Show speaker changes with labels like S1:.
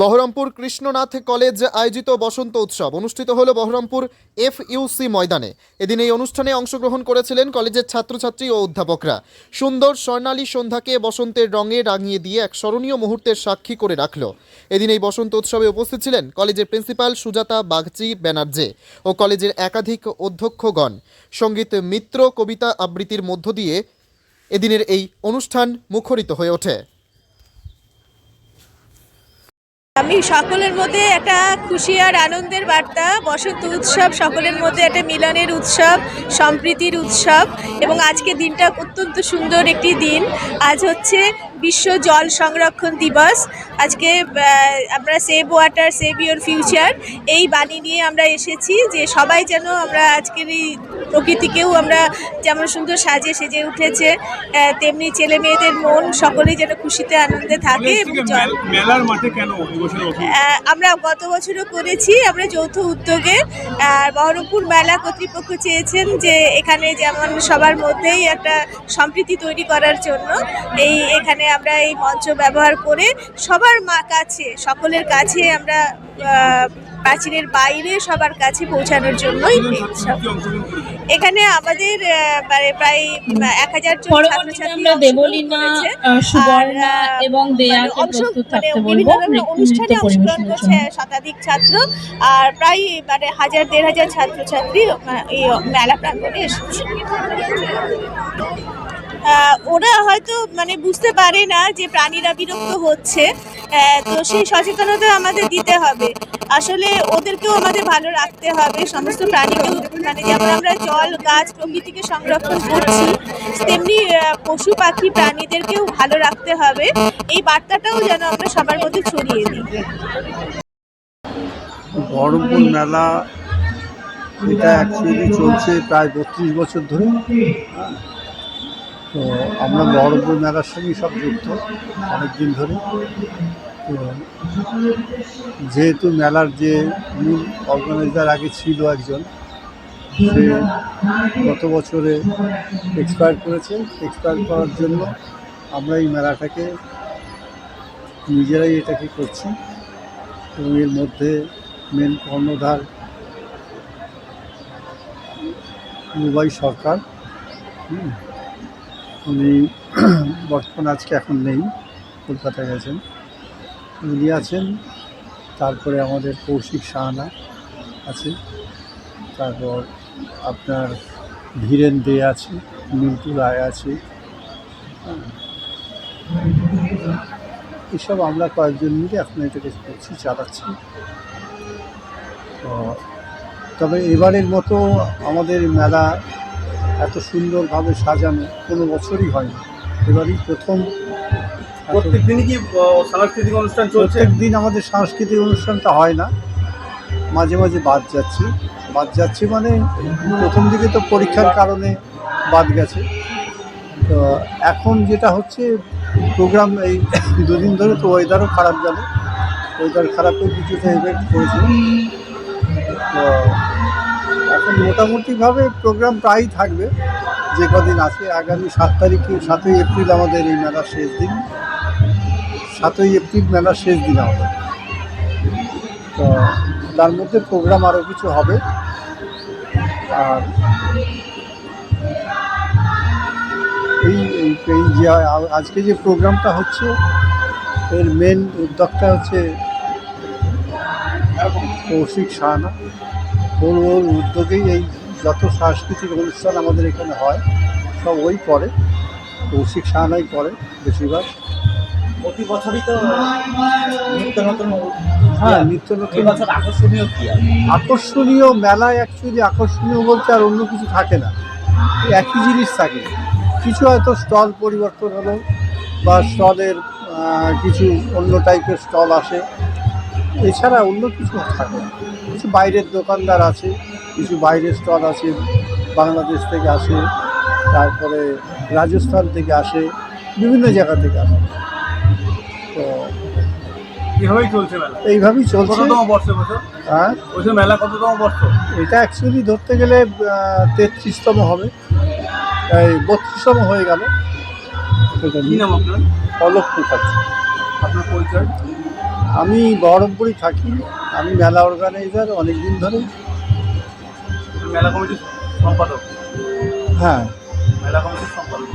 S1: Baharampur Krishnanath college আয়োজিত বসন্ত উৎসব অনুষ্ঠিত হলো বহরমপুর এফ ইউসি ময়দানে। এদিন এই অনুষ্ঠানে অংশগ্রহণ করেছিলেন কলেজের ছাত্রছাত্রী ও অধ্যাপকরা। সুন্দর স্বর্ণালী সন্ধ্যাকে বসন্তের রঙে রাঙিয়ে দিয়ে এক স্মরণীয় মুহূর্তের সাক্ষী করে রাখল। এদিন এই বসন্ত উৎসবে উপস্থিত ছিলেন কলেজের প্রিন্সিপাল সুজাতা বাগচি ব্যানার্জে ও কলেজের একাধিক অধ্যক্ষগণ। সংগীত মিত্র কবিতা আবৃত্তির মধ্য দিয়ে এদিনের এই অনুষ্ঠান মুখরিত হয়ে ওঠে।
S2: আমি সকলের মধ্যে একটা খুশি আর আনন্দের বার্তা, বসন্ত উৎসব, সকলের মধ্যে একটা মিলনের উৎসব, সম্প্রীতির উৎসব এবং আজকে দিনটা অত্যন্ত সুন্দর একটি দিন। আজ হচ্ছে বিশ্ব জল সংরক্ষণ দিবস। আজকে আমরা save water save your future এই বাণী নিয়ে আমরা এসেছি যে সবাই যেন আমরা আজকের এই প্রকৃতিকেও আমরা যেমন সুন্দর সাজে সেজে উঠেছে তেমনি ছেলে মেয়েদের মন সকলেই যেন খুশিতে আনন্দে থাকে
S3: মেলার মাঠে কেন
S2: আমরা গত বছরও করেছি আমরা যৌথ উদ্যোগে আর বহরমপুর মেলা কর্তৃপক্ষ চেয়েছেন যে এখানে যেমন সবার মধ্যেই একটা সম্প্রীতি তৈরি করার জন্য এই এখানে আমরা এই মঞ্চ ব্যবহার করে সবার মা কাছে সকলের কাছে আমরা প্রাচীরের বাইরে সবার কাছে পৌঁছানোর জন্যই? এখানে আমাদের মানে প্রায় এক হাজার মানে মানে অনুষ্ঠানে অংশগ্রহণ করছে শতাধিক ছাত্র। আর প্রায় মানে হাজার দেড় হাজার ছাত্রছাত্রী এই মেলা প্রাঙ্গণে এসেছে। ওরা হয়তো মানে বুঝতে পারে না যে প্রাণীরা বিরক্ত হচ্ছে। তো সেই সচেতনতা আমাদের দিতে হবে। আসলে ওদেরকেও আমাদের ভালো রাখতে হবে। সমস্ত প্রাণীকেও মানে যেমন আমরা জল, গাছ, প্রকৃতিকে সংরক্ষণ করছি, তেমনি পশু, পাখি, প্রাণীদেরকেও ভালো রাখতে হবে। এই বার্তাটাও যেন আমরা সবার মধ্যে ছড়িয়ে দিই।
S4: বহরমপুর মেলা, এটা অ্যাকচুয়ালি চলছে প্রায় বত্রিশ বছর ধরে। তো আমরা বহরমপুর মেলার সঙ্গে সব যুক্ত অনেক দিন ধরে। তো যেহেতু মেলার যে মূল অর্গানাইজার আগে ছিল একজন, সে গত বছরে এক্সপায়ার করেছে। এক্সপায়ার করার জন্য আমরা এই মেলাটাকে নিজেরাই এটাকে করছি এবং এর মধ্যে মেন কর্ণধার রুবাই সরকার। হুম। উনি বর্তমান আজকে এখন নেই, কলকাতায় গেছেন উনি আছেন, তারপরে আমাদের কৌশিক সাহানা আছে, তারপর আপনার ধীরেন দে আছে, মিন্টু রায় আছে। এসব আমরা কয়েকজন মিলে এখন এটাকে করছি, চালাচ্ছি তো তবে এবারের মতো আমাদের মেলা এত সুন্দরভাবে সাজানো কোনো বছরই হয়নি। এবারই প্রথম
S3: প্রত্যেক দিনই কি সাংস্কৃতিক অনুষ্ঠান চলছে?
S4: প্রত্যেক দিন আমাদের সাংস্কৃতিক অনুষ্ঠানটা হয় না। মাঝে মাঝে বাদ যাচ্ছে। বাদ যাচ্ছে মানে প্রথম দিকে তো পরীক্ষার কারণে বাদ গেছে। তো এখন যেটা হচ্ছে প্রোগ্রাম এই দুদিন ধরে তো ওয়েদারও খারাপ গেল। ওয়েদার খারাপের কিছুটা ইভেন্ট করেছে তো এখন মোটামুটিভাবে প্রোগ্রাম প্রায়ই থাকবে। যে কদিন আছে, আগামী সাত তারিখে সাতই এপ্রিল আমাদের এই মেলার শেষ দিন। সাতই এপ্রিল মেলার শেষ দিন আমাদের। তো তার মধ্যে প্রোগ্রাম আরও কিছু হবে। আর এই, এই- যে আজকে যে প্রোগ্রামটা হচ্ছে, এর মেন উদ্যোক্তা হচ্ছে কৌশিক সাহানা। ওর ওর উদ্যোগেই এই যত সাংস্কৃতিক অনুষ্ঠান আমাদের এখানে হয় সব ওই করে। কৌশিক সাহানাই করে বেশিরভাগ।
S5: প্রতি বছরই তো নিত্য নতুন
S4: হ্যাঁ নিত্য নতুন।
S5: আকর্ষণীয় কি
S4: আকর্ষণীয় মেলায় অ্যাকচুয়ালি আকর্ষণীয় বলতে আর অন্য কিছু থাকে না। একই জিনিস থাকে। কিছু হয়তো স্টল পরিবর্তন হলো বা স্টলের কিছু অন্য টাইপের স্টল আসে। এছাড়া অন্য কিছু থাকে না। কিছু বাইরের দোকানদার আছে কিছু বাইরের স্টল আছে বাংলাদেশ থেকে আসে তারপরে রাজস্থান থেকে আসে বিভিন্ন জায়গা থেকে আসে। তো
S3: এভাবেই চলছে মেলা।
S4: এইভাবেই চলছে। হ্যাঁ?
S3: বছর মেলা কততম বর্ষ?
S4: এটা অ্যাকচুয়ালি ধরতে গেলে তেত্রিশতম হবে। এই বত্রিশতম হয়ে গেল।
S3: কি নাম আপনার?
S4: অলোক মুখার্জি
S3: আপনার পরিচয়?
S4: আমি বহরমপুরেই থাকি। আমি মেলা অর্গানাইজার অনেক দিন ধরে
S3: মেলা কমিটির সম্পাদক?
S4: হ্যাঁ।
S3: মেলা কমিটির সম্পাদক।